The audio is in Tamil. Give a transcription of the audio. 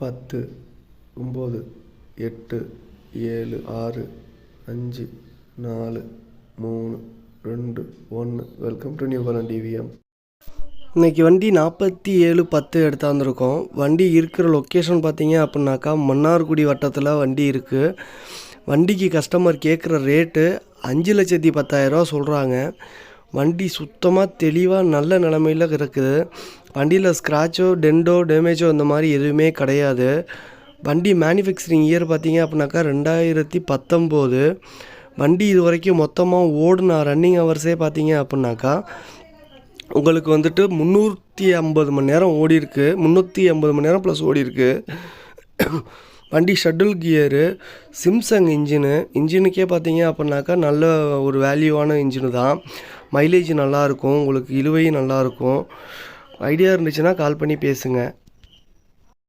பத்து ஒம்பது எட்டு ஏழு ஆறு அஞ்சு நாலு மூணு ரெண்டு ஒன்று வெல்கம் டு நியூ கலன் டிவிஎம் இன்றைக்கி வண்டி நாற்பத்தி ஏழு பத்து எடுத்தாந்துருக்கோம். வண்டி இருக்கிற லொக்கேஷன் பார்த்தீங்க அப்படின்னாக்கா மன்னார்குடி வட்டத்தில் வண்டி இருக்குது வண்டிக்கு கஸ்டமர் கேட்குற ரேட்டு அஞ்சு லட்சத்தி பத்தாயிரரூவா சொல்கிறாங்க வண்டி சுத்தமாக தெளிவாக நல்ல நிலமையில் இருக்குது. வண்டியில் ஸ்க்ராச்சோ டெண்டோ டேமேஜோ இந்த மாதிரி எதுவுமே கிடையாது. வண்டி மேனுஃபேக்சரிங் இயர் பார்த்தீங்க அப்படின்னாக்கா ரெண்டாயிரத்தி பத்தொம்போது. வண்டி இது வரைக்கும் மொத்தமாக ஓடின ரன்னிங் ஹவர்ஸே பார்த்தீங்க அப்படின்னாக்கா உங்களுக்கு வந்துட்டு முந்நூற்றி ஐம்பது மணி நேரம் ஓடி இருக்கு முந்நூற்றி ஐம்பது மணி நேரம் ப்ளஸ் ஓடிருக்கு வண்டி ஷட்டில் கியரு சிம்சங் இன்ஜினு இன்ஜினுக்கே பார்த்தீங்க அப்படின்னாக்கா நல்ல ஒரு வேல்யூவான இன்ஜினு தான். மைலேஜ் நல்லாயிருக்கும் உங்களுக்கு இழுவையும் நல்லாயிருக்கும் ஐடியா இருந்துச்சுன்னா கால் பண்ணி பேசுங்கள்